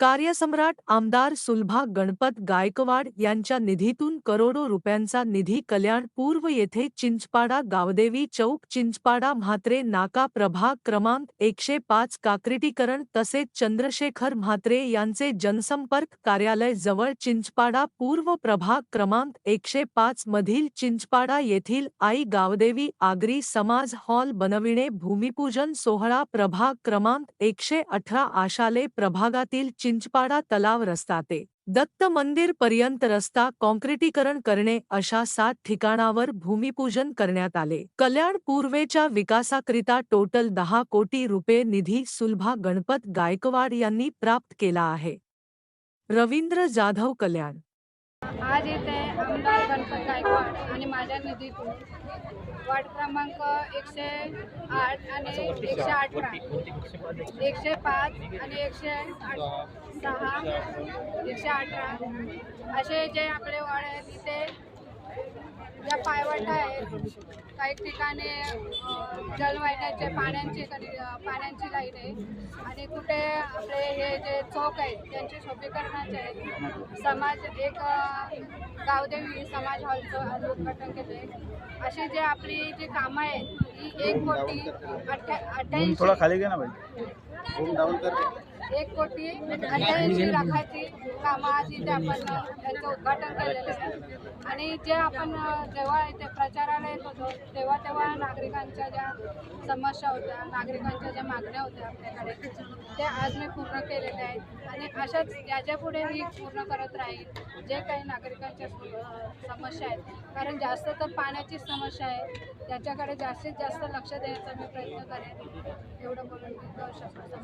कार्यसम्राट आमदार सुलभा गणपत गायकवाड यांच्या निधीतून करोडो रुपयांचा निधी कल्याण पूर्व येथे चिंचपाडा गावदेवी चौक चिंचपाडा म्हात्रे नाका प्रभाग क्रमांक एकशे पाच काक्रिटीकरण तसेच चंद्रशेखर म्हात्रे यांचे जनसंपर्क कार्यालय जवळ चिंचपाडा पूर्व प्रभाग क्रमांक एकशे पाच मधील चिंचपाडा येथील आई गावदेवी आगरी समाज हॉल बनविणे भूमिपूजन सोहळा प्रभाग क्रमांक एकशे अठरा आशाले प्रभागातील चिंचपाडा तलाव रस्ता ते दत्त मंदिर पर्यंत रस्ता कॉन्क्रिटीकरण करणे अशा सात ठिकाणावर भूमिपूजन करण्यात आले. कल्याण पूर्वेच्या विकासाकरिता टोटल दहा कोटी रुपये निधी सुलभा गणपत गायकवाड यांनी प्राप्त केला आहे. रवींद्र जाधव कल्याण आज येथे आमदार गणपत गायकवाड आणि माझ्या निधीतून वार्ड क्रमांक एकशे आठ आणि एकशे अठरा एकशे पाच आणि एकशे आठ सहा एकशे अठरा असे जे आपले वार्ड आहेत तिथे ज्या पायवाटा आहेत. काही ठिकाणी जलवाहिन्याचे पाण्याची पाण्याची लाईन आहे. आणि कुठे आपले हे जे चौक आहेत त्यांचे शोभीकरणाचे आहेत. समाज एक गावदेवी समाज हॉलचं उद्घाटन केलं आहे अशी जे आपली जी कामं आहेत ही एक कोटी अठ्ठ्या थोड़ा अठ्ठ्याऐंशी खाली घे ना भाई. एक कोटी अठ्ठ्याऐंशी लाखाची कामं आज इथे आपण त्यांचं उद्घाटन केलेलं आहे. आणि जे आपण जेव्हा इथे प्रचाराला येत होतो तेव्हा तेव्हा नागरिकांच्या ज्या समस्या होत्या नागरिकांच्या ज्या मागण्या होत्या आपल्याकडे ते आज मी पूर्ण केलेल्या आहेत. आणि अशाच याच्यापुढे मी पूर्ण करत राहील जे काही नागरिकांच्या समस्या आहेत. कारण जास्त तर पाण्याचीच समस्या आहे. त्याच्याकडे जास्तीत जास्त लक्ष द्यायचा मी प्रयत्न करेन. एवढं बोलून मी शब्द